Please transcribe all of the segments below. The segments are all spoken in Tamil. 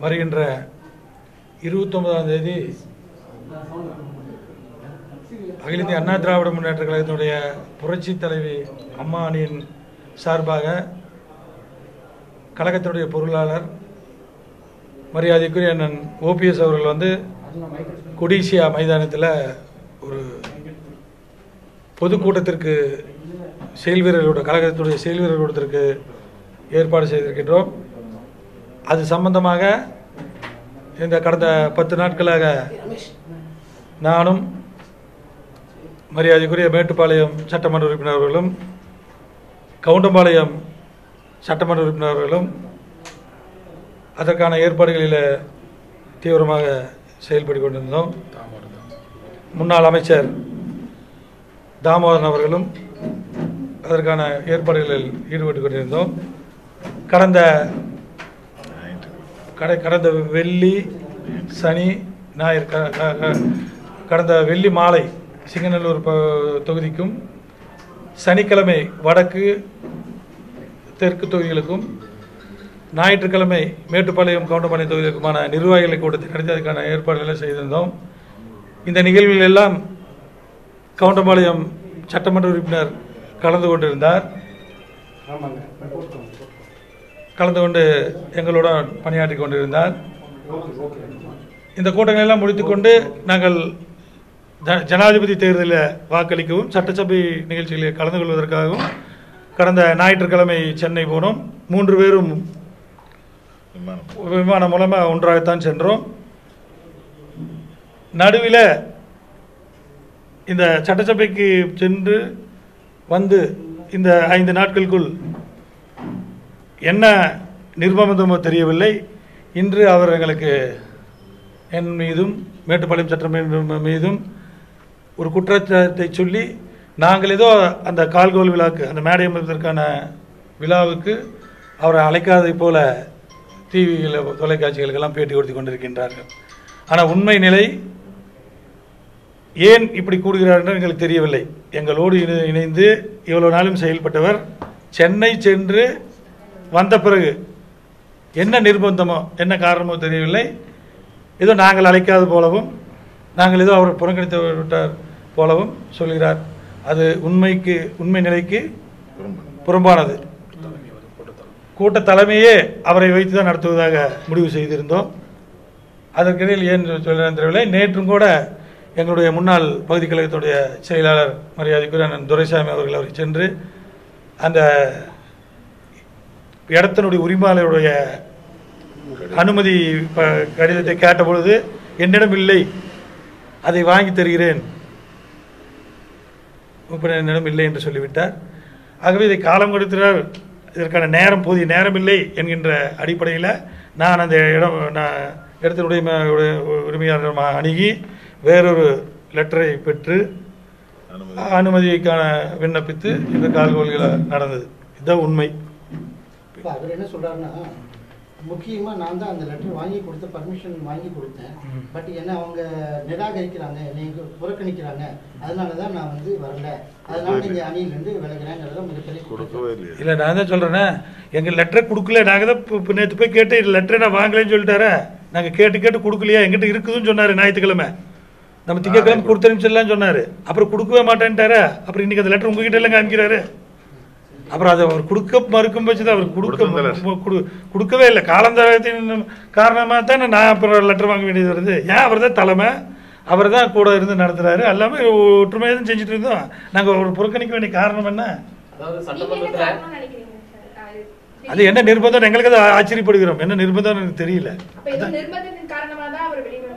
வருகின்ற இருபத்தொன்பதாம் தேதி அகில இந்திய அண்ணா திராவிட முன்னேற்ற கழகத்தினுடைய புரட்சி தலைவி அம்மா அணியின் சார்பாக கழகத்தினுடைய பொருளாளர் மரியாதைக்குரிய அண்ணன் ஓபிஎஸ் அவர்கள் வந்து கொடிசியா மைதானத்தில் ஒரு பொதுக்கூட்டத்திற்கு செயல் வீரர்களோட கழகத்துடைய செயல் வீரர் ஏற்பாடு செய்திருக்கின்றோம். அது சம்பந்தமாக இந்த கடந்த பத்து நாட்களாக நானும் மரியாதைக்குரிய மேட்டுப்பாளையம் சட்டமன்ற உறுப்பினர் அவர்களும் கவுண்டம்பாளையம் சட்டமன்ற உறுப்பினர் அவர்களும் அதற்கான ஏற்பாடுகளில் தீவிரமாக செயல்பட்டு கொண்டிருந்தோம். முன்னாள் அமைச்சர் தாமோதரன் அவர்களும் அதற்கான ஏற்பாடுகளில் ஈடுபட்டு கொண்டிருந்தோம். கடந்த கடை கடந்த வெள்ளி சனி ஞாயிறு க- கடந்த வெள்ளி மாலை சிங்கநல்லூர் தொகுதிக்கும் சனிக்கிழமை வடக்கு தெற்கு தொகுதிகளுக்கும் ஞாயிற்றுக்கிழமை மேட்டுப்பாளையம் கவுண்டம்பாளையம் தொகுதிகளுக்குமான நிர்வாகிகளை கூட்டத்தை நடத்தி அதுக்கான ஏற்பாடுகளை செய்திருந்தோம். இந்த நிகழ்வில் எல்லாம் கவுண்டம்பாளையம் சட்டமன்ற உறுப்பினர் கலந்து கொண்டிருந்தார். ஆமாங்க. கலந்து கொண்டு எங்களுடன் பணியாற்றி கொண்டிருந்தார். இந்த கூட்டங்களை எல்லாம் முடித்துக்கொண்டு நாங்கள் ஜனாதிபதி தேர்தலில் வாக்களிக்கவும் சட்டசபை நிகழ்ச்சிகளில் கலந்து கொள்வதற்காகவும் கடந்த ஞாயிற்றுக்கிழமை சென்னை போனோம். மூன்று பேரும் விமானம் மூலமாக ஒன்றாகத்தான் சென்றோம். நடுவில் இந்த சட்டசபைக்கு சென்று வந்து இந்த ஐந்து நாட்களுக்குள் என்ன நிர்பந்தமோ தெரியவில்லை. இன்று அவர் எங்களுக்கு என் மீதும் மேட்டுப்பாளையம் சட்டமன்ற மீதும் ஒரு குற்றச்சாட்டை சொல்லி நாங்கள் ஏதோ அந்த கால்கோல் விழாக்கு அந்த மேடை அமைப்பதற்கான விழாவுக்கு அவரை அழைக்காதை போல டிவியில் தொலைக்காட்சிகளுக்கெல்லாம் பேட்டி கொடுத்து கொண்டிருக்கின்றார்கள். ஆனால் உண்மை நிலை ஏன் இப்படி கூடுகிறார் என்று எங்களுக்கு தெரியவில்லை. எங்களோடு இணை- இணைந்து இவ்வளோ நாளும் செயல்பட்டவர் சென்னை சென்று வந்த பிறகு என்ன நிர்பந்தமோ என்ன காரணமோ தெரியவில்லை. ஏதோ நாங்கள் அழைக்காத போலவும் நாங்கள் ஏதோ அவர் புறக்கணித்து விட்டார் போலவும் சொல்கிறார். அது உண்மைக்கு உண்மை நிலைக்கு புறம்பானது. கூட்ட தலைமையே அவரை வைத்து தான் நடத்துவதாக முடிவு செய்திருந்தோம். அதற்கிடையில் ஏன் சொல்கிறேன் தெரியவில்லை. நேற்றும் கூட எங்களுடைய முன்னாள் பகுதி கழகத்துடைய செயலாளர் மரியாதைக்குரிய துரைசாமி அவர்கள் அவருக்கு சென்று அந்த இடத்தினுடைய உரிமையாளருடைய அனுமதி கடிதத்தை கேட்ட பொழுது என்னிடம் இல்லை அதை வாங்கி தருகிறேன். என்னிடம் இல்லை என்று சொல்லிவிட்டார். ஆகவே இதை காலம் கொடுக்கிறார் இதற்கான நேரம் போதிய நேரம் இல்லை என்கின்ற அடிப்படையில் நான் அந்த இடம் நான் இடத்தினுடைய உரிமையாளர் அணுகி வேறொரு லெட்டரை பெற்று அனுமதிக்கான விண்ணப்பித்து இந்த கால்கோள்கள் நடந்தது. இதுதான் உண்மை. இப்போ அவர் என்ன சொல்றாருன்னா முக்கியமா நான் தான் அந்த லெட்டர் வாங்கி கொடுத்த பர்மிஷன் வாங்கி கொடுத்தேன். பட் என்ன அவங்க நிராகரிக்கிறாங்க என்னை புறக்கணிக்கிறாங்க. அதனால தான் நான் வந்து வரல. அதனால நீங்க அணியிலிருந்து விலகிறேங்கிறத மிகப்பெரிய கொடுக்கவே இல்லையா. இல்லை நான் தான் சொல்கிறேனே எங்கள் லெட்டரை கொடுக்கல நாங்கள் தான் இப்போ நேற்று போய் கேட்டு லெட்டரை நான் வாங்கலைன்னு சொல்லிட்டாரே. நாங்கள் கேட்டு கேட்டு கொடுக்கலையா. எங்கிட்ட இருக்குதுன்னு சொன்னார் ஞாயிற்றுக்கிழமை. நம்ம திங்கக்கிழமை கொடுத்து அனுப்பிச்சிடலாம்னு சொன்னார். அப்புறம் கொடுக்கவே மாட்டேன்ட்டாரே. அப்புறம் இன்னைக்கு அந்த லெட்டர் உங்ககிட்ட எல்லாம் காமிக்கிறாரு. அப்புறம் அதை அவர் கொடுக்க மறுக்கும் பட்சத்தில் அவர் கொடுக்க கொடு- கொடுக்கவே இல்லை. காலந்தாரத்தின் காரணமாக தானே நான் அப்புறம் லெட்டர் வாங்க வேண்டியது வருது. ஏன் அவர் தான் தலைமை? அவர் தான் கூட இருந்து நடத்துறாரு. எல்லாமே ஒற்றுமையாக தான் செஞ்சுட்டு இருந்தோம். நாங்கள் ஒரு புறக்கணிக்க வேண்டிய காரணம் என்ன? அது என்ன நிர்பந்தம் எங்களுக்கு அதை ஆச்சரியப்படுகிறோம். என்ன நிர்பந்தம் எனக்கு தெரியல.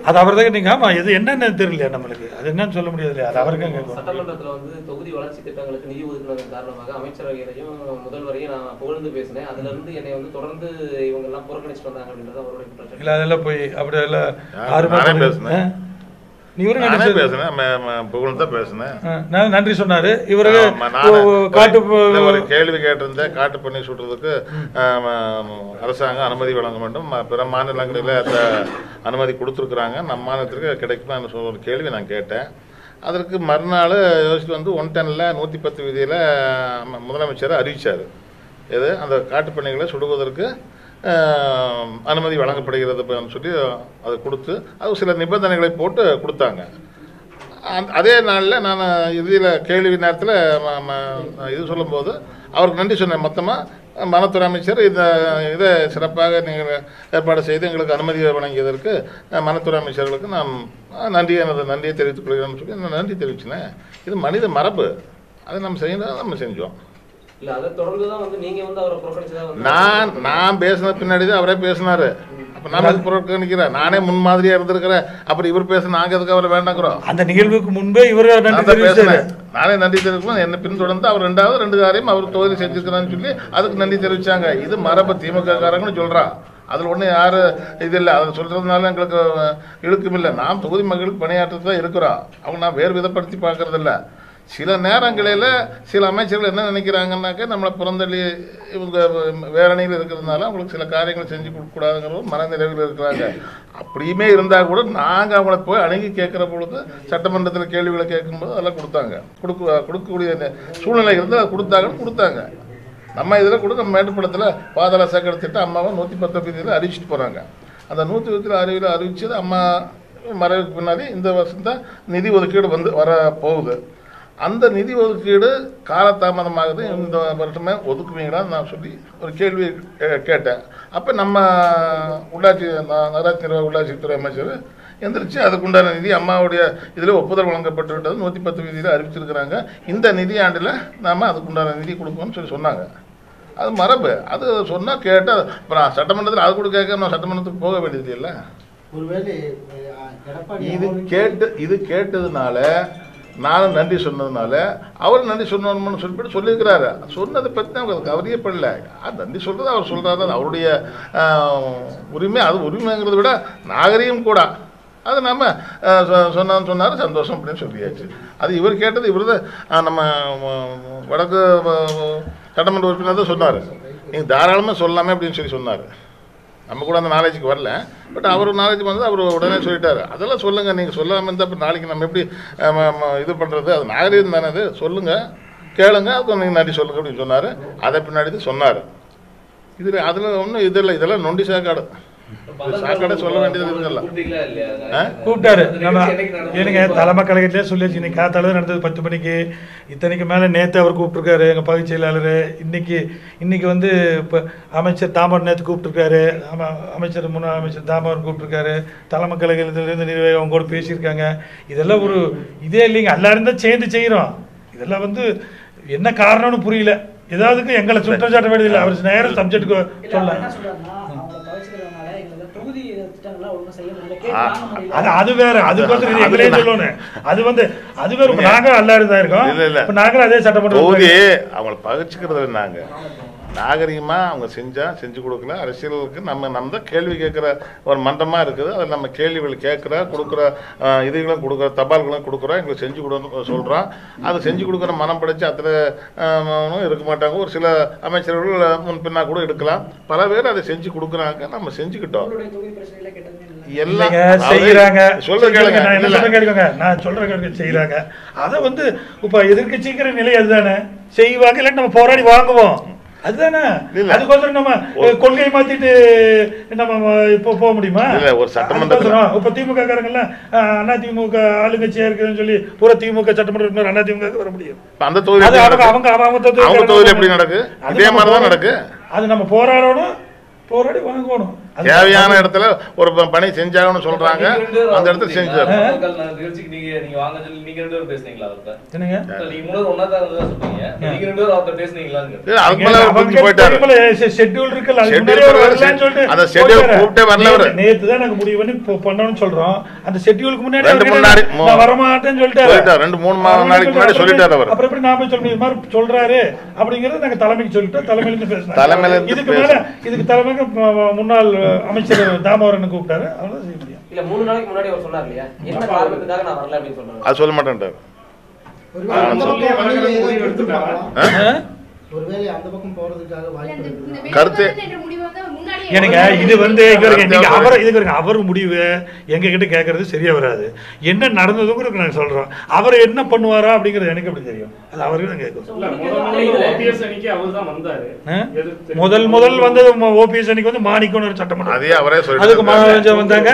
அது அவர் தான் நீங்க ஆமா இது என்னன்னு தெரியல நம்மளுக்கு? அது என்னன்னு சொல்ல முடியாது இல்லையா? அது அவருக்கு கேட்கும். சட்டமன்றத்துல வந்து தொகுதி வளர்ச்சி திட்டங்களுக்கு நிதி ஒதுக்கினதன் காரணமாக அமைச்சரவைகளையும் முதல்வரையும் நான் புகழ்ந்து பேசினேன். அதுல இருந்து என்னை வந்து தொடர்ந்து இவங்க எல்லாம் புறக்கணிச்சுட்டு வந்தாங்க அப்படின்றது அவருடைய இல்ல அதெல்லாம் போய் அப்படி எல்லாம் யார்? ஆறு பேசினேன். இவரும் பேசினேன். புகழ் தான் பேசினேன். நன்றி சொன்னாரு. இவரு காட்டு ஒரு- கேள்வி கேட்டிருந்தேன். காட்டு பண்ணி சுடுறதுக்கு அரசாங்கம் அனுமதி வழங்க வேண்டும். பிற மாநிலங்களில் அனுமதி கொடுத்துருக்குறாங்க. நம்ம மாநிலத்திற்கு கிடைக்குமா சொ- ஒரு கேள்வி நான் கேட்டேன். அதற்கு மறுநாள் யோசிச்சு வந்து ஒன் டென்னில் நூற்றி பத்து விதியில் முதலமைச்சர் அறிவிச்சார். எது? அந்த காட்டுப்பண்ணிகளை சுடுவதற்கு அனுமதி வழங்கப்படுகிறது அப்படின்னு சொல்லி அதை கொடுத்து அது சில நிபந்தனைகளை போட்டு கொடுத்தாங்க. அதே நாளில் நான் இதில் கேள்வி நேரத்தில் இது சொல்லும்போது அவருக்கு நன்றி சொன்னேன். மொத்தமாக வனத்துறை அமைச்சர் இந்த இதை சிறப்பாக நீங்கள் ஏற்பாடு செய்து எங்களுக்கு அனுமதி வழங்கியதற்கு மனத்துறை வனத்துறை அமைச்சர்களுக்கு நான் நன்றி எனது நன்றியை தெரிவித்துக் கொள்கிறேன்னு சொல்லி நான் நன்றி தெரிவிச்சினேன். இது மனித மரபு. அதை நம்ம செய்யணும் நம்ம செஞ்சோம். நான் நான் பேசின பின்னாடி தான் அவரே பேசினாரு. அப்போ நான் அதுக்கு புறக்கணிக்கிறேன்? நானே முன்மாதிரியாக இருந்திருக்கிறேன். அப்புறம் இவர் பேச நாங்கள் எதுக்கு அவரை வேண்டாங்கிறோம்? அந்த நிகழ்வுக்கு முன்பே இவர் பேசினேன். நானே நன்றி தெரிவிக்கணும். என்ன பின்தொடர்ந்து அவர் ரெண்டாவது ரெண்டு காரியம் அவர் தொகுதி செஞ்சிருக்கிறான்னு சொல்லி அதுக்கு நன்றி தெரிவிச்சாங்க. இது மரபு திமுக காரங்கன்னு சொல்றான் அதில் ஒன்றும் யாரு இது இல்லை. அதை சொல்றதுனால எங்களுக்கு இழுக்கும் இல்லை. நாம் தொகுதி மக்களுக்கு பணியாற்றிட்டு தான் இருக்கிறோம். அவங்க நான் வேறு விதப்படுத்தி பார்க்கறது இல்ல சில நேரங்களில் சில அமைச்சர்கள் என்ன நினைக்கிறாங்கன்னாக்க நம்மளை புறந்தள்ளி இவங்க வேற இருக்கிறதுனால அவங்களுக்கு சில காரியங்கள் செஞ்சு கொடுக்கக்கூடாதுங்கிற ஒரு மனநிறைவில் இருக்கிறாங்க. அப்படியுமே இருந்தால் கூட நாங்கள் அவங்கள போய் அணுகி கேட்குற பொழுது சட்டமன்றத்தில் கேள்விகளை கேட்கும்போது அதெல்லாம் கொடுத்தாங்க. கொடுக்க கொடுக்கக்கூடிய சூழ்நிலை இருந்து அதை கொடுத்தாங்கன்னு கொடுத்தாங்க. நம்ம இதில் கூட நம்ம மேட்டுப்படத்தில் பாதாள சேகர திட்டம் அம்மாவை நூற்றி பத்தொன்பதில் அறிவிச்சிட்டு போகிறாங்க அந்த நூற்றி பத்தில் அறிவியில் அறிவிச்சது அம்மா மறைவுக்கு பின்னாடி இந்த வருஷம் தான் நிதி ஒதுக்கீடு வந்து வர போகுது. அந்த நிதி ஒதுக்கீடு காலதாமதமாகுது. இந்த வருஷமே ஒதுக்குவீங்களான்னு நான் சொல்லி ஒரு கேள்வி கேட்டேன். அப்போ நம்ம உள்ளாட்சி நகராட்சி நிர்வாக உள்ளாட்சித்துறை அமைச்சர் எந்திரிச்சு அதுக்குண்டான நிதி அம்மாவுடைய இதில் ஒப்புதல் வழங்கப்பட்டு விட்டது நூற்றி பத்து விதியில் அறிவிச்சிருக்கிறாங்க. இந்த நிதியாண்டில் நாம் அதுக்குண்டான நிதி கொடுப்போம்னு சொல்லி சொன்னாங்க. அது மரபு. அது சொன்னால் கேட்டால் அப்புறம் சட்டமன்றத்தில் அது கூட கேட்க நான் சட்டமன்றத்துக்கு போக வேண்டியது இல்லை. இது கேட்டு இது கேட்டதுனால நானும் நன்றி சொன்னதுனால அவர் நன்றி சொன்னோம்னு சொல்லிட்டு சொல்லியிருக்கிறாரு. சொன்னதை பற்றி அவங்களுக்கு கவரியப்படல யார் நன்றி சொல்கிறது அவர் சொல்கிறாரு அவருடைய உரிமை அது உரிமைங்கிறத விட நாகரிகம் கூட. அது நம்ம சொ- சொன்னான்னு சொன்னார் சந்தோஷம் அப்படின்னு சொல்லியாச்சு. அது இவர் கேட்டது இவர் தான் நம்ம வடக்கு சட்டமன்ற உறுப்பினர் தான் சொன்னார். நீங்கள் தாராளமாக சொல்லலாமே அப்படின்னு சொல்லி சொன்னார். நம்ம கூட அந்த நாலேஜுக்கு வரல. பட் அவர் நாலேஜ் வந்து அவர் உடனே சொல்லிட்டாரு. அதெல்லாம் சொல்லுங்கள் நீங்கள் சொல்லாமல் இருந்தால் இப்போ நாளைக்கு நம்ம எப்படி இது பண்ணுறது அது நாகரீகம் தானே அது சொல்லுங்கள் கேளுங்க அதுக்கு நீங்கள் நன்றி சொல்லுங்க அப்படின்னு சொன்னார். அதை பின்னாடி சொன்னார். இதில் அதில் ஒன்றும் இதில் இதெல்லாம் நொண்டி சாக்காடு. கூப்பிட்டாரு? எனக்கு தலைமை கழகத்திலே சொல்லியாச்சு. இன்னைக்கு காத்தால நடந்தது பத்து மணிக்கு. இத்தனைக்கு மேலே நேற்று அவர் கூப்பிட்டுருக்காரு. எங்கள் பகுதி செயலாளர். இன்னைக்கு இன்னைக்கு வந்து இப்போ அமைச்சர் தாமர் நேற்று கூப்பிட்டுருக்காரு. ஆமா அமைச்சர் முன்னாள் அமைச்சர் தாமர் கூப்பிட்டுருக்காரு. தலைமை கழகத்திலிருந்து நிர்வாகி அவங்க கூட பேசியிருக்காங்க. இதெல்லாம் ஒரு இதே இல்லைங்க. எல்லாரும் தான் சேர்ந்து செய்கிறோம் இதெல்லாம் வந்து என்ன காரணம்னு புரியல. ஏதாவதுக்கு எங்களை சுற்றம் சாட்ட வேண்டியதில்லை. அவர் நேரம் சப்ஜெக்ட்டுக்கு இல்ல அது அது வேற. அதுக்கோசரம் எங்களே சொல்லணும். அது வந்து அது வேற. இப்ப நாங்க எல்லாரும் தான் இருக்கோம். இல்ல, இல்ல. இப்ப நாங்களும் அதே சட்டமன்ற தொகுதி. அவங்கள பகிச்சுக்கிறது நாங்க நாகரிகமாக அவங்க செஞ்சா செஞ்சு கொடுக்கல அரசியலுக்கு நம்ம நம்ம தான் கேள்வி கேட்குற ஒரு மன்றமாக இருக்குது. அதில் நம்ம கேள்விகள் கேட்குற கொடுக்குற இதுகளும் கொடுக்குற தபால்களும் கொடுக்குறோம் எங்களுக்கு செஞ்சு கொடுன்னு சொல்கிறோம் அதை செஞ்சு கொடுக்குற மனம் படைச்சு அத்தனை இருக்க மாட்டாங்க. ஒரு சில அமைச்சர்கள் முன் பின்னா கூட எடுக்கலாம். பல பேர் அதை செஞ்சு கொடுக்குறாங்க. நம்ம செஞ்சுக்கிட்டோம். எல்லாம் செய்யறாங்க சொல்ற கேளுங்க. நான் சொல்ற கேளுங்க. நான் சொல்ற கேளுங்க செய்யறாங்க அத வந்து இப்ப எதிர்க்கட்சிங்கிற நிலை அதுதானே. செய்வாங்க இல்ல நம்ம போராடி வாங்குவோம். அதுதானே. அதுக்கோசரம் நம்ம அஹ், கொள்கையை மாத்திட்டு நம்ம இப்போ போக முடியுமா? இல்ல, ஒரு சட்டமன்றத்துல- இப்ப திமுக காரங்கெல்லாம் அண்ணா திமுக ஆளுங்கட்சியா இருக்குதுன்னு சொல்லி பூரா திமுக சட்டமன்ற உறுப்பினர் அண்ணா திமுக வர முடியும் அந்த தொகுதி அவங்க? அவங்க அவங்க தொகுதியில எப்படி நடக்கு? அது மாதிரி தான் நடக்கு. அது நம்ம போராடணும் போராடி வாங்கணும். தேவையான இடத்துல ஒரு பணி செஞ்சாகணும்னு சொல்றாங்க. அந்த இடத்துல. செஞ்சாரு சொல்லி சொல்லிட்டு அந்த. கூப்பிட்டே வரல. நேத்து- தான் நாங்க முடிவு பண்ணி பண்ணணும்னு சொல்றோம். அந்த ஷெட்யூலுக்கு முன்னாடி நான் வரமாட்டேன்னு சொல்லிட்டாரு. ரெண்டு மூணு நாளைக்கு முன்னாடி அப்புறம் சொல்லிட்டாரு அவர். அப்புறம் எப்படி நாம சொல்லணும் இது மாதிரி சொல்றாரு அப்படிங்கறது நாங்க தலைமைக்கு சொல்லிட்டோம். தலைமையில இருந்து தலைமையில இதுக்கு மேல இதுக்கு தலைமைக்கு முன்னாள் அமைச்சர் தாமோதரன் கூப்பிட்டாரு. அவ்வளவுதான் செய்ய முடியும். இல்ல மூணு நாளைக்கு முன்னாடி அவர் சொன்னார் இல்லையா? என்ன காரணத்துக்காக நான் வரல அப்படின்னு சொல்றாரு அது சொல்ல இருக்குங்களா? கருத்து- எனக்கு இது வந்து அவர் இதுக்கு இருக்க அவர் முடிவு எங்க கிட்ட கேட்கறது சரியா வராது. என்ன நடந்ததுங்கிறது நாங்க சொல்றோம். அவர் என்ன பண்ணுவாரா அப்படிங்கிறது எனக்கு எப்படி தெரியும்? அது அவருக்கு தான் கேட்கும். இல்ல, முதல் முதல் வந்தது ஓபிஎஸ் அன்னைக்கு வந்து மாணிக்கம்னு ஒரு சட்டமன்ற அதையே அவரே சொல்லிட்டு அதுக்கு. மனோரஞ்சன் வந்தாங்க?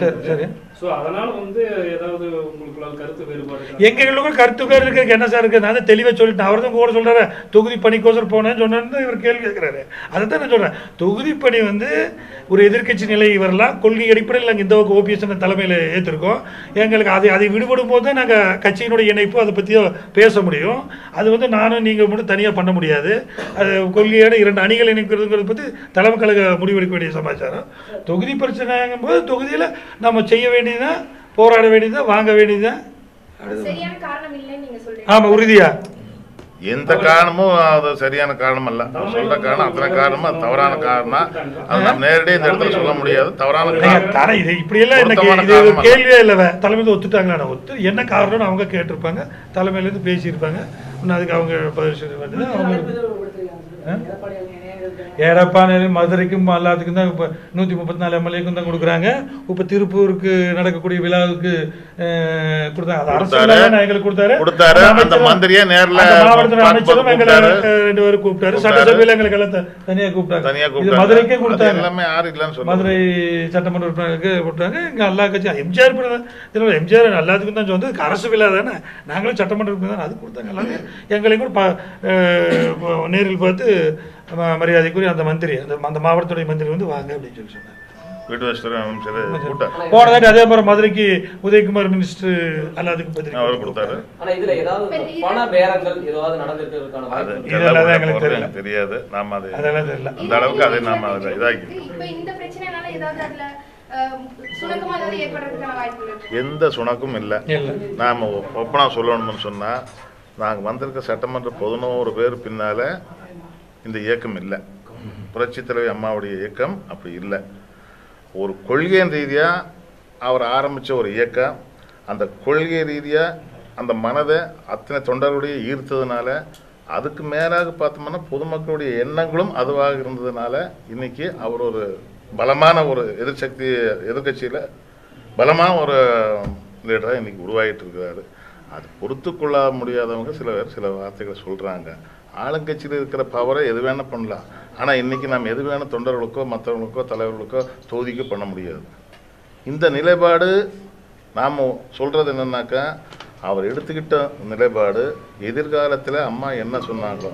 சரி. சரி. So, வந்து ஏதாவது உங்களுக்குள்ள கருத்து வேறுபாடு இருக்கா? எங்களுக்கும் கருத்துக்கள் இருக்கிறதுக்கு என்ன சார் இருக்கு நான் தான் தெளிவாக சொல்லிட்டேன். அவர் தான் கூட சொல்றாரு. தொகுதி பணிக்கோசர் போனேன்னு சொன்னேன்னு இவர் கேள்வி கேட்கிறாரு. அதை தான் நான் சொல்றேன். தொகுதி பணி வந்து ஒரு எதிர்க்கட்சி நிலை வரலாம் கொள்கை அடிப்படையில் நாங்கள் இந்த பக்கம் ஓபிஎஸ் தலைமையில் ஏற்றிருக்கோம் எங்களுக்கு அதை அதை விடுபடும் போது தான் நாங்கள் கட்சியினுடைய இணைப்பு அதை பற்றியோ பேச முடியும். அது வந்து நானும் நீங்கள் மட்டும் தனியாக பண்ண முடியாது. அது கொள்கையோட இரண்டு அணிகள் இணைக்கிறதுங்கிறத பற்றி தலைமை கழக முடிவெடுக்க வேண்டிய சமாச்சாரம். தொகுதி பிரச்சனைங்கும் போது தொகுதியில் நம்ம செய்ய வேண்டியதுதான் போராட வேண்டியதுதான் வாங்க சொல்றீங்க. ஆமா உறுதியா? எந்த காரணமும் அது சரியான காரணம் அல்ல. அவர் சொல்ற காரணம் அத்தனை காரணமும் அது தவறான காரணம். அது நம்ம நேரடியாக இந்த இடத்துல சொல்ல முடியாது. தவறான காரணம். தர இது இப்படியெல்லாம் எனக்கு அல்ல. கேள்வியே இல்லை தலைமையில் ஒத்துட்டாங்களா ஒத்து என்ன காரணம்னு அவங்க கேட்டிருப்பாங்க. தலைமையில இருந்து பேசியிருப்பாங்க. இன்னும் அதுக்கு அவங்க பதில் சொல்லி வந்து அவங்க எடப்பாடி அவங்க இணையாக இருக்காங்க எடப்பாடி மதுரைக்கும் எல்லாத்துக்கும் தான் இப்போ நூற்றி முப்பத்தி நாலு எம்எல்ஏக்கும் தான் கொடுக்குறாங்க. இப்போ திருப்பூருக்கு நடக்கக்கூடிய விழாவுக்கு கொடுத்தாங்க அது அரசு எங்களுக்கு கொடுத்தாரு. கொடுத்தாரு. அந்த மந்திரியை நேர்ல மாவட்டத்தில் அமைச்சரும் எங்களை ரெண்டு பேரும் கூப்பிட்டாரு. சட்டசபையில் எங்களுக்கு எல்லாம் த- தனியா கூப்பிட்டாங்க. தனியா இது கூப்பிட்டாங்க. மதுரைக்கே கொடுத்தாங்க. எல்லாமே யாரும் இல்லைன்னு சொல்ல மதுரை சட்டமன்ற உறுப்பினருக்கு கொடுத்தாங்க. இங்கே எல்லா கட்சியும் எம்ஜிஆர் இதில் எம்ஜிஆர் எல்லாத்துக்கும் தான் சொன்னது அரசு விழா தானே. நாங்களும் சட்டமன்ற உறுப்பினர் தானே. அது கொடுத்தாங்க. எல்லாமே எங்களையும் கூட நேரில் பார்த்து மரியாதைக்குரிய அந்த மந்திரி அந்த அந்த மாவட்டத்துடைய மந்திரி வந்து வாங்க அப்படின்னு சொல்லி சொன்னாங்க வீட்டு வசதி அமைச்சர் கூட்டார். போன தாட்டி அதே மாதிரி மதுரைக்கு உதயகுமார் மினிஸ்டர் எல்லாத்துக்கும் பத்திரிக்கை அவர் கொடுத்தாரு. ஆனா இதுல ஏதாவது பண பேரங்கள் ஏதாவது நடந்திருக்கிறதுக்கான அது வாய்ப்பு இதெல்லாம் எங்களுக்கு தெரியல. தெரியாது. நாம அது அதெல்லாம் தெரியல. அந்த அளவுக்கு அதை நாம அதில் இதாக்கி இப்ப இந்த பிரச்சனைனால ஏதாவது அதுல அஹ், சுணக்கமா ஏதாவது ஏற்படுறதுக்கான வாய்ப்புகள் இருக்கு? எந்த சுணக்கும் இல்லை. இல்லை. நாம் ஒப்பனா சொல்லணும்னு சொன்னால் நாங்கள் வந்திருக்க சட்டமன்ற பதினோரு பேர் பின்னால் இந்த இயக்கம் இல்லை. புரட்சி தலைவி அம்மாவுடைய இயக்கம் அப்படி இல்லை. ஒரு கொள்கை ரீதியாக அவர் ஆரம்பித்த ஒரு இயக்கம் அந்த கொள்கை ரீதியாக அந்த மனதை அத்தனை தொண்டர்களுடைய ஈர்த்ததுனால அதுக்கு மேலாக பார்த்தோம்னா பொதுமக்களுடைய எண்ணங்களும் அதுவாக இருந்ததுனால இன்னைக்கு அவர் ஒரு பலமான ஒரு எதிர்சக்தி எதிர்க்கட்சியில் பலமான ஒரு லீடராக இன்னைக்கு உருவாகிட்டு இருக்கிறாரு. அது பொறுத்து கொள்ள முடியாதவங்க சில பேர் சில வார்த்தைகளை சொல்கிறாங்க ஆளுங்கட்சியில் இருக்கிற பவரை எது வேணால் பண்ணலாம். ஆனால் இன்றைக்கி நாம் எது வேணும் தொண்டர்களுக்கோ மற்றவர்களுக்கோ தலைவர்களுக்கோ தொகுதிக்கோ பண்ண முடியாது. இந்த நிலைப்பாடு நாம் சொல்கிறது என்னன்னாக்கா அவர் எடுத்துக்கிட்ட நிலைப்பாடு எதிர்காலத்தில் அம்மா என்ன சொன்னாங்களோ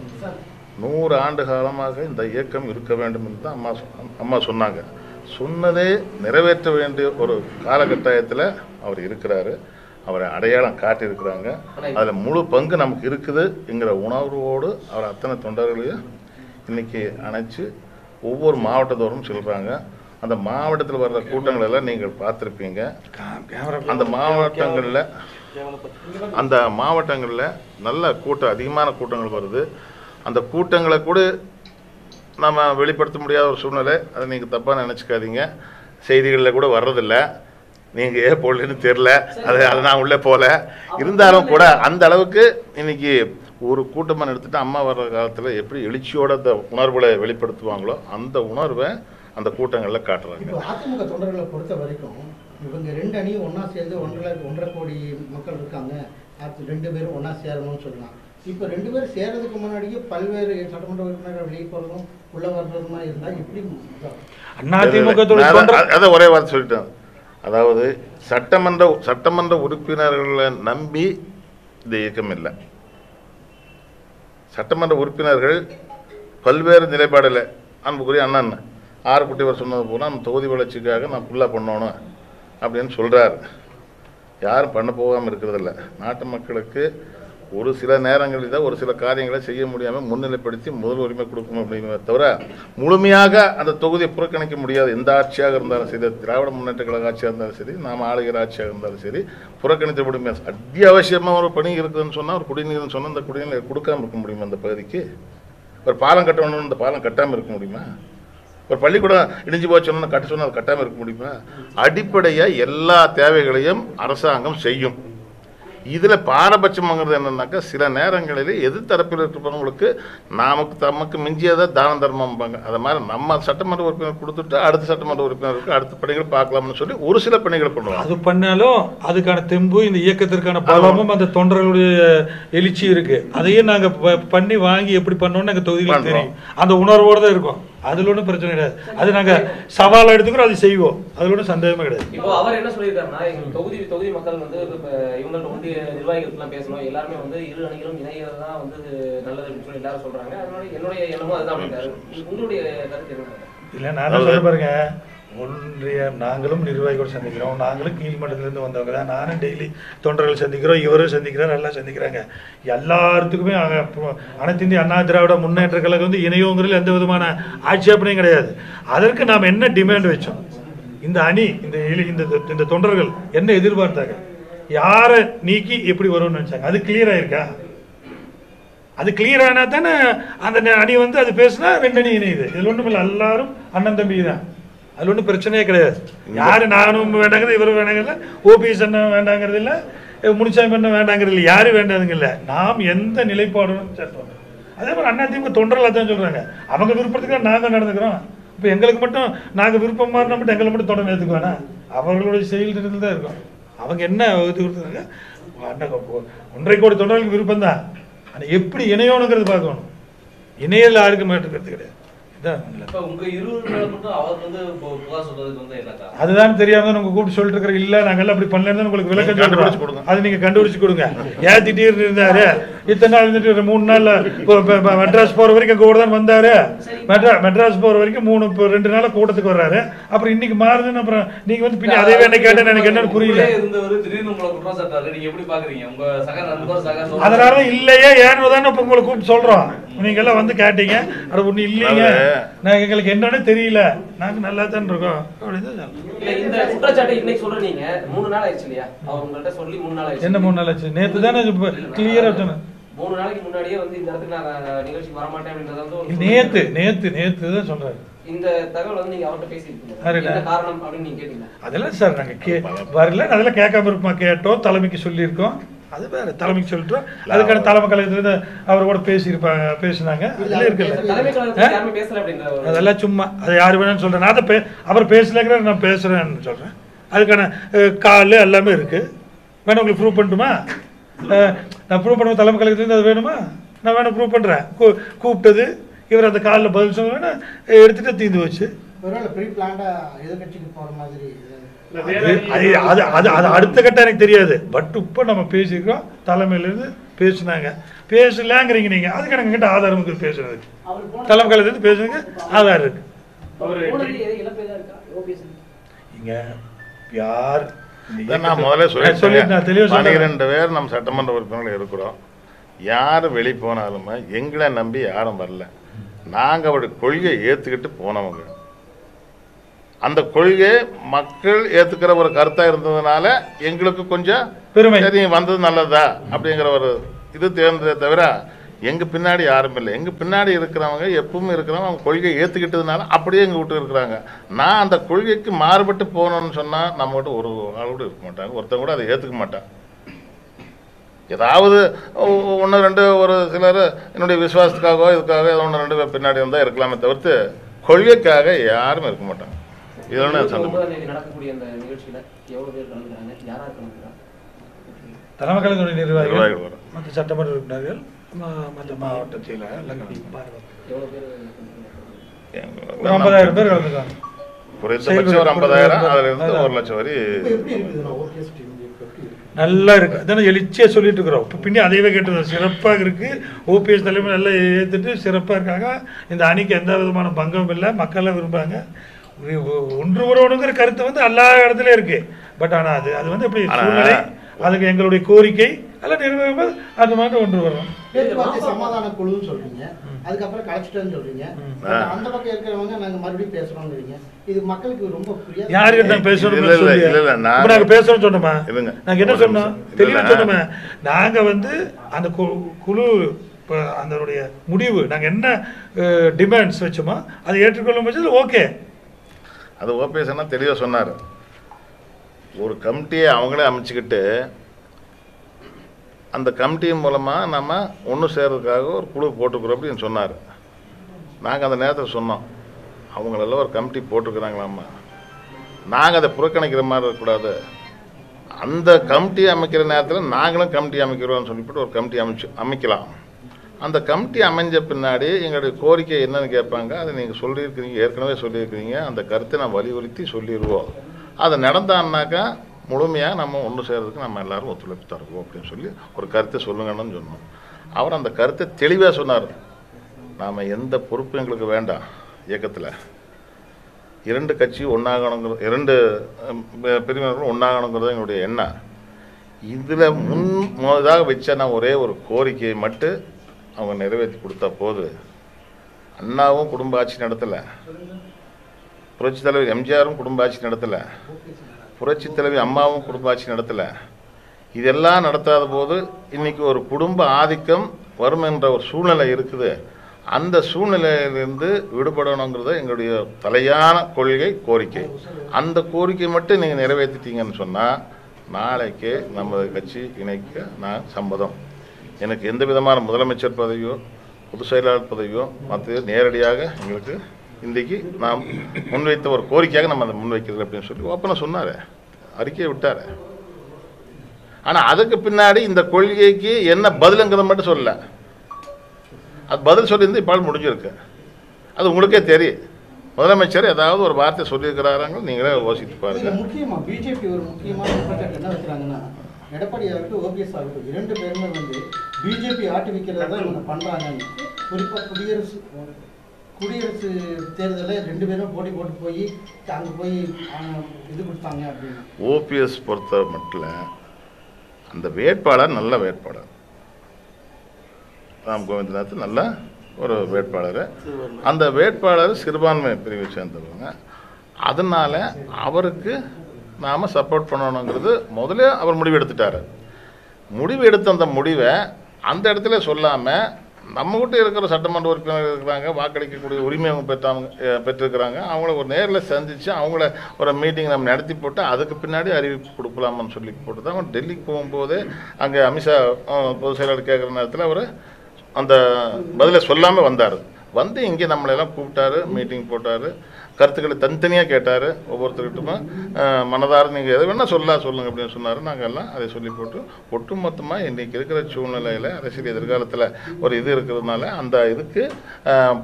நூறு ஆண்டு காலமாக இந்த இயக்கம் இருக்க வேண்டும் என்று தான் அம்மா சொ- அம்மா சொன்னாங்க. சொன்னதே நிறைவேற்ற வேண்டிய ஒரு காலகட்டாயத்தில் அவர் இருக்கிறாரு. அவரை அடையாளம் காட்டியிருக்கிறாங்க. அதில் முழு பங்கு நமக்கு இருக்குது என்கிற உணர்வோடு அவர் அத்தனை தொண்டர்களையும் இன்னைக்கு அணைச்சி ஒவ்வொரு மாவட்டத்தோறும் சொல்கிறாங்க அந்த மாவட்டத்தில் வர்ற கூட்டங்கள் எல்லாம் நீங்கள் பார்த்துருப்பீங்க. அந்த மாவட்டங்களில் அந்த மாவட்டங்களில் நல்ல கூட்டம் அதிகமான கூட்டங்கள் வருது. அந்த கூட்டங்களை கூட நம்ம வெளிப்படுத்த முடியாத ஒரு சூழ்நிலை. அதை நீங்கள் தப்பாக நினச்சிக்காதீங்க. செய்திகளில் கூட வர்றதில்லை. நீங்கள் ஏன் போடலன்னு தெரில அது அது நான் உள்ளே போகல. இருந்தாலும் கூட அந்த அளவுக்கு இன்னைக்கு ஒரு கூட்டமாக எடுத்துட்டு அம்மா வர்ற காலத்தில் எப்படி எழுச்சியோட அந்த உணர்வுகளை வெளிப்படுத்துவாங்களோ அந்த உணர்வை அந்த கூட்டங்களில் காட்டுறாங்க. அதிமுக தொண்டர்களை பொறுத்த வரைக்கும் இவங்க ரெண்டு அணியும் ஒண்ணா சேர்ந்து ஒன்றரை ஒன்றரை கோடி மக்கள் இருக்காங்க. அது ரெண்டு பேரும் ஒண்ணா சேரணும்னு சொல்லலாம். இப்போ ரெண்டு பேரும் சேர்றதுக்கு முன்னாடியே பல்வேறு சட்டமன்ற உறுப்பினர்கள் வெளியே போகிறதும் உள்ள வர்றதுமா இருந்தால் எப்படி? அதிமுக அத ஒரே வார்த்தை சொல்லிட்டேன். அதாவது சட்டமன்ற சட்டமன்ற உறுப்பினர்களை நம்பி இந்த இயக்கம் இல்லை. சட்டமன்ற உறுப்பினர்கள் பல்வேறு நிலைப்பாடில் அன்புக்குரிய அண்ணன் ஆறு குட்டி வர சொன்னது போல நம்ம தொகுதி வளர்ச்சிக்காக நான் ஃபுல்லாக பண்ணணும் அப்படின்னு சொல்கிறார் யாரும் பண்ண போகாமல் இருக்கிறதில்ல. நாட்டு மக்களுக்கு ஒரு சில நேரங்களில் தான் ஒரு சில காரியங்களை செய்ய முடியாமல் முன்னிலைப்படுத்தி முதல் உரிமை கொடுக்கணும் அப்படிங்கிறத தவிர முழுமையாக அந்த தொகுதியை புறக்கணிக்க முடியாது. எந்த ஆட்சியாக இருந்தாலும் சரி திராவிட முன்னேற்ற கழக ஆட்சியாக இருந்தாலும் சரி நாம் ஆளுகிற ஆட்சியாக இருந்தாலும் சரி புறக்கணித்த முடியுமா அத்தியாவசியமாக ஒரு பணி இருக்குதுன்னு சொன்னால் ஒரு குடிநீர்னு சொன்னால் அந்த குடிநீர் கொடுக்காம இருக்க முடியுமா அந்த பகுதிக்கு? ஒரு பாலம் கட்டணும்னு இந்த பாலம் கட்டாமல் இருக்க முடியுமா? ஒரு பள்ளிக்கூடம் இடிஞ்சு போச்சோன்னு கட்ட சொன்னால் அது கட்டாமல் இருக்க முடியுமா? அடிப்படையாக எல்லா தேவைகளையும் அரசாங்கம் செய்யும். இதில் பாரபட்சம்ங்கிறது என்னன்னாக்கா சில நேரங்களில் எதிர்த்தரப்பில் இருக்கிறவங்களுக்கு நமக்கு தமக்கு மிஞ்சியதை தான தர்மம்பாங்க அது மாதிரி நம்ம சட்டமன்ற உறுப்பினர் கொடுத்துட்டு அடுத்த சட்டமன்ற உறுப்பினருக்கு அடுத்த பணிகள் பார்க்கலாம்னு சொல்லி ஒரு சில பணிகள் பண்ணுவாங்க. அது பண்ணாலும் அதுக்கான தெம்பு இந்த இயக்கத்திற்கான பலமும் அந்த தொண்டர்களுடைய எழுச்சி இருக்கு. அதையும் நாங்க ப- பண்ணி வாங்கி எப்படி பண்ணோம்னு எங்க தொகுதிகளுக்கு. தெரியும். அந்த உணர்வோட தான் இருக்கும். அதுல ஒன்றும் பிரச்சனை கிடையாது. அது நாங்க சவாலா எடுத்துக்கிறோம் அது செய்வோம். அதுல ஒன்றும் சந்தேகமே கிடையாது. இப்போ அவர் என்ன சொல்லியிருக்காருன்னா எங்க தொகுதி தொகுதி மக்கள் வந்து இவங்கள்ட்ட ஒன்றிய நிர்வாகிகள் எல்லாம் பேசணும். எல்லாருமே வந்து இரு அணிகளும் இணைகிறது தான் வந்து நல்லது அப்படின்னு சொல்லி எல்லாரும் சொல்றாங்க. அதனால என்னுடைய எண்ணமும் அதுதான் அப்படின்றாரு உங்களுடைய கருத்து என்ன? இல்ல நான் சொல்ல பாருங்க. ஒன்றிய நாங்களும் நிர்வாகிகள் சந்திக்கிறோம். நாங்களும் கீழ்மட்டத்திலேருந்து வந்தவங்க தான். நானும் டெய்லி தொண்டர்கள் சந்திக்கிறோம் இவரும் சந்திக்கிறார் எல்லாம் சந்திக்கிறாங்க. எல்லாத்துக்குமே அனைத்து இந்திய அண்ணா திராவிட முன்னேற்ற கழகம் வந்து இணையோங்கிறதுல எந்த விதமான ஆட்சேபனையும் கிடையாது. அதற்கு நாம் என்ன டிமாண்ட் வச்சோம்? இந்த அணி இந்த இந்த இந்த தொண்டர்கள் என்ன எதிர்பார்த்தாங்க? யாரை நீக்கி எப்படி வரும்னு நினச்சாங்க? அது கிளியர் ஆயிருக்கா? அது கிளியர் ஆனால் தானே அந்த அணி வந்து அது பேசினா ரெண்டு அணி இணையுது. இதில் ஒண்ணும் இல்லை எல்லாரும் அண்ணன் தம்பி தான் அதில் ஒன்றும் பிரச்சனையே கிடையாது. யார் நானும் வேண்டாங்கிறது இவரும் வேண்டாங்கிறது ஓபிஎஸ் என்ன வேண்டாங்கிறது இல்லை முனிசாமி அண்ணன் வேண்டாங்கிறது இல்லை யாரும் வேண்டாதுங்க இல்லை. நாம் எந்த நிலைப்பாடும் சேர்த்தோம் அதே மாதிரி அண்ணா திமுக தொண்டர்களாக தான் சொல்கிறாங்க அவங்க விருப்பத்துக்கு தான் நடந்துக்கிறோம். இப்போ எங்களுக்கு மட்டும் நாங்கள் விருப்பமாக இருந்தால் மட்டும் எங்களை மட்டும் தொடர்ந்து வேணாம். அவர்களுடைய செயல் திட்டத்தில் தான் இருக்கும். அவங்க என்ன இது கொடுத்தாங்க? அண்ணன் ஒன்றரை கோடி தொண்டர்களுக்கு விருப்பம் தான் ஆனால் எப்படி இணையணுங்கிறது பார்க்கணும். இணையல் யாருக்கு மாற்றுக்கிறது கிடையாது. அதுதான் தெரியாம உங்க கூப்பிட்டு சொல்லிட்டு இருக்கிற இல்ல நாங்க எல்லாம் அப்படி பண்ணலன்னு உங்களுக்கு விளக்கம் சொல்றோம். கொடுங்க. அது நீங்க கண்டுபிடிச்சு கொடுங்க. ஏன் திடீர்னு இருந்தாரு? இத்தனை நாள் இருந்துட்டு மூணு நாள்ல மெட்ராஸ் போற வரைக்கும் கூட தான் வந்தாரு. மெட்ரா மெட்ராஸ் போற வரைக்கும் மூணு ரெண்டு நாளா கூட்டத்துக்கு வர்றாரு. அப்புறம் இன்னைக்கு மாறுதுன்னு அப்புறம் நீங்க வந்து பின்ன அதே என்ன கேட்டேன்னு எனக்கு என்னன்னு புரியல. அதனால இல்லையே ஏன்னு தானே இப்போ உங்களை கூப்பிட்டு சொல்றோம். நீங்க எல்லாம் வந்து கேட்டீங்க. அது ஒண்ணு இல்லைங்க. அதாவது- நான் எங்களுக்கு என்னன்னு தெரியல. நாங்க நல்லா தான் இருக்கோம். அப்படின்னு இந்த குற்றச்சாட்டு இன்னைக்கு சொல்ற நீங்க மூணு நாள் ஆயிடுச்சு இல்லையா? அவர் உங்கள்ட்ட சொல்லி மூணு நாள் ஆயிடுச்சு. என்ன மூணு நாள் ஆச்சு? நேத்து தானே கிளியரா சொன்னேன். மூணு நாளைக்கு முன்னாடியே வந்து இந்த இடத்துக்கு நான் நிகழ்ச்சிக்கு வரமாட்டேன் அப்படின்றத வந்து நேத்து நேத்து நேத்து தான் சொல்றாரு. இந்த தகவல் வந்து நீங்க அவர்கிட்ட பேசியிருக்கீங்க. காரணம் அப்படின்னு நீங்க கேட்டீங்க அதெல்லாம் சார் நாங்க கே வரல. அதெல்லாம் கேட்காம இருக்குமா? கேட்டோம் தலைமைக்கு சொல்லியிருக்கோம். அது வேற தலைமைக்கு சொல்லிட்டோம். அதுக்கான தலைமை கழகத்துல அவர் கூட பேசியிருப்பாங்க பேசினாங்க. அதுல இருக்குல்ல. ஒரு- அதெல்லாம் சும்மா அது யார் வேணும்னு சொல்றேன். நான் அதை பே அவர் பேசலங்கிற நான் பேசுறேன்னு சொல்றேன். அதுக்கான கால் எல்லாமே இருக்கு. வேணும் உங்களுக்கு ப்ரூவ் பண்ணட்டுமா? நான் ப்ரூவ் பண்ணுவேன் தலைமை கழகத்துலேருந்து அது வேணுமா? நான் வேணும் ப்ரூவ் பண்றேன். கூ- கூப்பிட்டது இவர் அந்த காலில் பதில் சொல்ல வேணா எடுத்துட்டு தீர்ந்து வச்சு ஒருவேளை ப்ரீ பிளான்டா எதிர்கட்சிக்கு போற மாதிரி அது அது அது அடுத்த கட்டம் எனக்கு தெரியாது. பட் இப்போ நம்ம பேசிக்கிறோம் தலைமையிலேருந்து பேசுனாங்க. பேசலாங்கிறீங்க நீங்க. அதுக்கு எனக்கு கிட்ட ஆதாரம் இருக்குது பேசுறதுக்கு. அவர் போன தலைமை கழகத்துலேருந்து பேசுறதுக்கு ஆதாரம் இருக்கு. அவரு போனது எது இழப்பேதா இருக்கா? ஓபிஎஸ் இங்க யார்? நான் முதல்ல சொல்லிட்டேன். பேர் நம்ம சட்டமன்ற உறுப்பினர்கள் இருக்கிறோம். யார் வெளி போனாலுமே எங்களை நம்பி யாரும் வரல. நாங்க அவருடைய கொள்கையை ஏத்துக்கிட்டு போனவங்க. அந்த கொள்கை மக்கள் ஏத்துக்கிற ஒரு கருத்தா இருந்ததுனால எங்களுக்கு கொஞ்சம் பெருமை. சரி வந்தது நல்லதா? அப்படிங்கிற ஒரு இது தேர்ந்ததே தவிர எங்க பின்னாடி யாரும் இல்லை. எங்க பின்னாடி இருக்கிறவங்க எப்பவுமே இருக்கிறவங்க அவங்க கொள்கையை ஏத்துக்கிட்டதுனால அப்படியே எங்க விட்டு இருக்கிறாங்க. நான் அந்த கொள்கைக்கு மாறுபட்டு போகணும்னு சொன்னா நம்ம கிட்ட ஒரு ஆள் கூட இருக்க மாட்டாங்க. ஒருத்தன் கூட அதை ஏத்துக்க மாட்டான். ஏதாவது ஒன்று ரெண்டு ஒரு சிலர் என்னுடைய விசுவாசத்துக்காகவோ இதுக்காக ஏதோ ஒன்று ரெண்டு பேர் பின்னாடி இருந்தால் இருக்கலாமே தவிர்த்து கொள்கைக்காக யாரும் இருக்க மாட்டாங்க. இதெல்லாம் நடக்கக்கூடிய அந்த நிகழ்ச்சியில எவ்வளவு பேர் கலந்துக்கிறாங்க யாரா கலந்துக்கிறாங்க? தலைமை கழகத்துடைய நிர்வாகிகள். மற்ற சட்டமன்ற உறுப்பினர்கள் மற்ற பேர் கலந்துக்கிறாங்க? ஒரு ஐம்பதாயிரம் பேர் கலந்துக்காங்க குறைந்தபட்சம் ஒரு ஐம்பதாயிரம் அதுல இருந்து ஒரு லட்சம் வரை நல்லா இருக்கு. அதான எழுச்சியா சொல்லிட்டு இருக்கிறோம். இப்போ பின்னி அதையவே கேட்டது சிறப்பாக இருக்கு. ஓபிஎஸ் தலைமை நல்லா ஏத்துட்டு சிறப்பா இருக்காங்க. இந்த அணிக்கு எந்த விதமான பங்கமும் இல்லை. மக்கள்லாம் ஒ- ஒன்று வருவனுங்கிற கருத்து வந்து எல்லா இடத்துலயும் இருக்கு. பட் ஆனா அது அது வந்து எப்படி சூழ்நிலை? அதுக்கு எங்களுடைய கோரிக்கை எல்லாம் நிறைவேறும் அது மாதிரி ஒன்று வரும் பேச்சுவார்த்தை சமாதான குழுன்னு சொல்றீங்க. அதுக்கப்புறம் கலைச்சிட்டேன்னு சொல்றீங்க. அந்த பக்கம் இருக்கிறவங்க நாங்க மறுபடியும் பேசுறோங்கிறீங்க இது மக்களுக்கு ரொம்ப புரியாது யாருக்கு நான் பேசணும் இல்ல, இல்ல, நான் நாங்க பேசணும்னு சொன்னோமா. நாங்க என்ன சொன்னோம். தெளிவா இல்ல, சொன்னோமே? நாங்க வந்து அந்த கு- குழு இப்ப அதனுடைய முடிவு நாங்க என்ன டிமாண்ட்ஸ் வச்சோமோ அதை ஏற்றுக்கொள்ளும் பட்சத்தில் ஓகே. அது ஓபிஎஸ் அண்ணா தெளிவாக சொன்னார். ஒரு கமிட்டியை அவங்களே அமைச்சிக்கிட்டு அந்த கமிட்டி மூலமாக நம்ம ஒன்று சேர்றதுக்காக ஒரு குழு போட்டுக்கிறோம் அப்படின்னு சொன்னார். நாங்கள் அந்த நேரத்தில் சொன்னோம் அவங்களெல்லாம் ஒரு கமிட்டி போட்டுருக்குறாங்களாம்மா. நாங்கள் அதை புறக்கணிக்கிற மாதிரி இருக்கக்கூடாது. அந்த கமிட்டி அமைக்கிற நேரத்தில் நாங்களும் கமிட்டி அமைக்கிறோம்னு சொல்லிவிட்டு ஒரு கமிட்டி அமைச்சு அமைக்கலாம். அந்த கமிட்டி அமைஞ்ச பின்னாடி எங்களுடைய கோரிக்கை என்னன்னு கேட்பாங்க. அதை நீங்கள் சொல்லியிருக்கிறீங்க. ஏற்கனவே சொல்லியிருக்கிறீங்க. அந்த கருத்தை நான் வலியுறுத்தி சொல்லிடுவோம். அது நடந்தான்னாக்கா முழுமையாக நம்ம ஒன்று சேர்றதுக்கு நம்ம எல்லாரும் ஒத்துழைப்பு தருவோம் அப்படின்னு சொல்லி ஒரு கருத்தை சொல்லுங்கன்னு சொன்னோம். அவர் அந்த கருத்தை தெளிவாக சொன்னார். நாம் எந்த பொறுப்பும் எங்களுக்கு வேண்டாம் இயக்கத்தில். இரண்டு கட்சி ஒன்றாகணுங்கிறது இரண்டு பிரிவினர்களும் ஒன்றாகணுங்கிறது எங்களுடைய எண்ணம். இதில் முன் முதலாக வச்ச நான் ஒரே ஒரு கோரிக்கையை மட்டும் அவங்க நிறைவேற்றி கொடுத்தா போது அண்ணாவும் குடும்ப ஆட்சி நடத்தலை. புரட்சி தலைவர் எம்ஜிஆரும் குடும்ப ஆட்சி நடத்தலை. புரட்சி தலைவி அம்மாவும் குடும்ப ஆட்சி நடத்தலை. இதெல்லாம் நடத்தாத போது இன்னைக்கு ஒரு குடும்ப ஆதிக்கம் வரும் என்ற ஒரு சூழ்நிலை இருக்குது. அந்த சூழ்நிலையிலிருந்து விடுபடணுங்கிறது எங்களுடைய தலையான கொள்கை கோரிக்கை. அந்த கோரிக்கை மட்டும் நீங்கள் நிறைவேற்றிட்டீங்கன்னு சொன்னால் நாளைக்கு நம்ம கட்சி இணைக்க நான் சம்மதம். எனக்கு எந்த விதமான முதலமைச்சர் பதவியோ பொதுச் செயலாளர் பதவியோ மற்ற நேரடியாக எங்களுக்கு இன்றைக்கு நாம் முன்வைத்த ஒரு கோரிக்கையாக நம்ம அதை முன்வைக்கிறது அப்படின்னு சொல்லி ஓப்பனாக சொன்னார். அறிக்கையை விட்டார். ஆனால் அதுக்கு பின்னாடி இந்த கொள்கைக்கு என்ன பதிலுங்கிறத மட்டும் சொல்லலை. அது பதில் சொல்லியிருந்து இப்போ முடிஞ்சிருக்கு. அது உங்களுக்கே தெரியும். முதலமைச்சர் ஏதாவது ஒரு வார்த்தை சொல்லியிருக்கிறாராங்க நீங்களே யோசித்து பாருங்க. முக்கியமாக பிஜேபி ஒரு முக்கியமான என்ன வைக்கிறாங்கன்னா எடப்பாடி ஆகட்டும் ஓபிஎஸ் ஆகட்டும். இரண்டு பேருமே வந்து பிஜேபி ஆட்டி வைக்கிறதா தான் இவங்க பண்றாங்கன்னு குறிப்பாக குடியரசு குடியரசு தேர்தலில் ரெண்டு பேரும் போட்டி போட்டு போய் அங்கே போய் இது கொடுத்தாங்க அப்படின்னு. ஓபிஎஸ் பொறுத்த மட்டும் அந்த வேட்பாளர் நல்ல வேட்பாளர். ராம் கோவிந்தநாத் நல்ல ஒரு வேட்பாளர். அந்த வேட்பாளர் சிறுபான்மை பிரிவை சேர்ந்தவங்க. அதனால் அவருக்கு நாம் சப்போர்ட் பண்ணணுங்கிறது முதல்ல அவர் முடிவு எடுத்துட்டார் முடிவு எடுத்த அந்த முடிவை அந்த இடத்துல சொல்லாமல் நம்மகிட்ட இருக்கிற சட்டமன்ற உறுப்பினர் இருக்கிறாங்க வாக்களிக்கக்கூடிய உரிமை அவங்க பெற்றவங்க பெற்றிருக்கிறாங்க. அவங்கள ஒரு நேரில் சந்தித்து அவங்கள ஒரு மீட்டிங் நம்ம நடத்தி போட்டு அதுக்கு பின்னாடி அறிவிப்பு கொடுக்கலாமான்னு சொல்லி போட்டு தான் அவர் டெல்லிக்கு போகும்போது அங்கே அமித்ஷா பொதுச் செயலாளர் கேட்குற நேரத்தில் அவர் அந்த பதிலை சொல்லாமல் வந்தார். வந்து இங்கே நம்மளெல்லாம் கூப்பிட்டாரு மீட்டிங் போட்டார். கருத்துக்களை தனித்தனியாக கேட்டார் ஒவ்வொருத்தர்கிட்டுமே மனதார் மனதார நீங்கள் எதை வேணால் சொல்ல சொல்லுங்க அப்படின்னு சொன்னார். நாங்கள் எல்லாம் அதை சொல்லி போட்டு ஒட்டுமொத்தமாக இன்றைக்கி இருக்கிற சூழ்நிலையில் அரசியல் எதிர்காலத்தில் ஒரு இது இருக்கிறதுனால அந்த இதுக்கு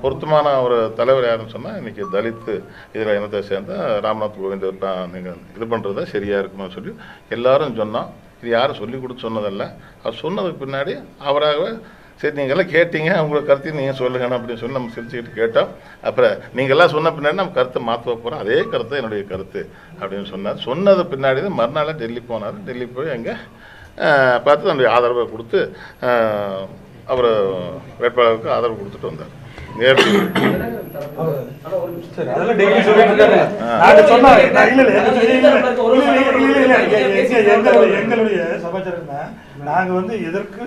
பொருத்தமான ஒரு தலைவர் யாருன்னு சொன்னால் இன்றைக்கி தலித்து இதில் இனத்தை சேர்ந்த ராம்நாத் கோவிந்த் தான் நீங்கள் இது பண்ணுறது சரியாக இருக்குன்னு சொல்லி எல்லாரும் சொன்னோம். இது யாரும் சொல்லி கொடுத்து சொன்னதல்ல. அவர் சொன்னதுக்கு பின்னாடி அவராகவே சரி நீங்கள்லாம் கேட்டீங்க உங்களை கருத்தையும் நீங்கள் சொல்லுங்கண்ணா அப்படின்னு சொல்லி நம்ம சிரிச்சுக்கிட்டு கேட்டோம். அப்புறம் நீங்கள்லாம் சொன்ன பின்னாடி நம்ம கருத்தை மாற்ற போகிறோம் அதே கருத்து என்னுடைய கருத்து அப்படின்னு சொன்னார். சொன்னது பின்னாடி தான் மறுநாள் டெல்லி போனார். டெல்லி போய் அங்கே பார்த்து தன்னுடைய ஆதரவை கொடுத்து அவர் வேட்பாளருக்கு ஆதரவு கொடுத்துட்டு வந்தார். எங்களுடைய எங்களுடைய நாங்க வந்து எதற்கு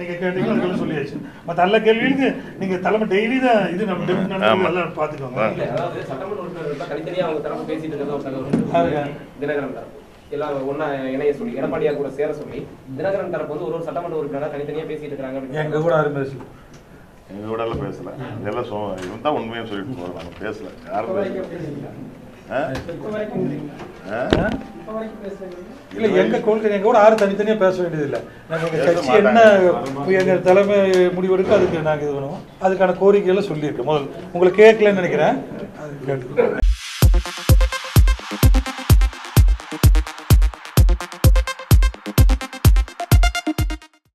நீங்க கேட்டீங்களோ அதுக்கெல்லாம் சொல்லியாச்சு. மத்த எல்லா கேள்விகளுக்கு நீங்க தலைமை டெய்லி தான் இது நம்ம டெபிட் எல்லாம் பாத்துக்கோங்க. இல்ல, அதாவது சட்டமன்ற உறுப்பினர்கள் தனித்தனியா அவங்க தரப்பு பேசிட்டு இருக்கிறது ஒரு? தகவல் தினகரன் தரப்பு. எல்லாம் ஒண்ணா இணைய சொல்லி எடப்பாடியார் கூட சேர சொல்லி தினகரன் தரப்பு வந்து ஒரு ஒரு சட்டமன்ற உறுப்பினரா தனித்தனியா பேசிட்டு இருக்காங்க அப்படின்னு எங்க கூட யாரும் பேசல. எங்கள் கூட எல்லாம் பேசல. இதெல்லாம் சொ இவன் தான் உண்மையை சொல்லிட்டு போகிறோம் பேசல. யாரும் பேசல? இல்ல எங்க கொள்கை எங்க கூட யாரும் தனித்தனியா பேச வேண்டியது இல்ல நாங்க எங்க பேச கட்சி என்ன மாட்டாங்க. எங்க தலைமை முடிவெடுக்க அதுக்கு நாங்க இது பண்ணுவோம். அதுக்கான கோரிக்கைகளை சொல்லியிருக்கோம் முதல் உங்களுக்கு கேட்கலன்னு நினைக்கிறேன்.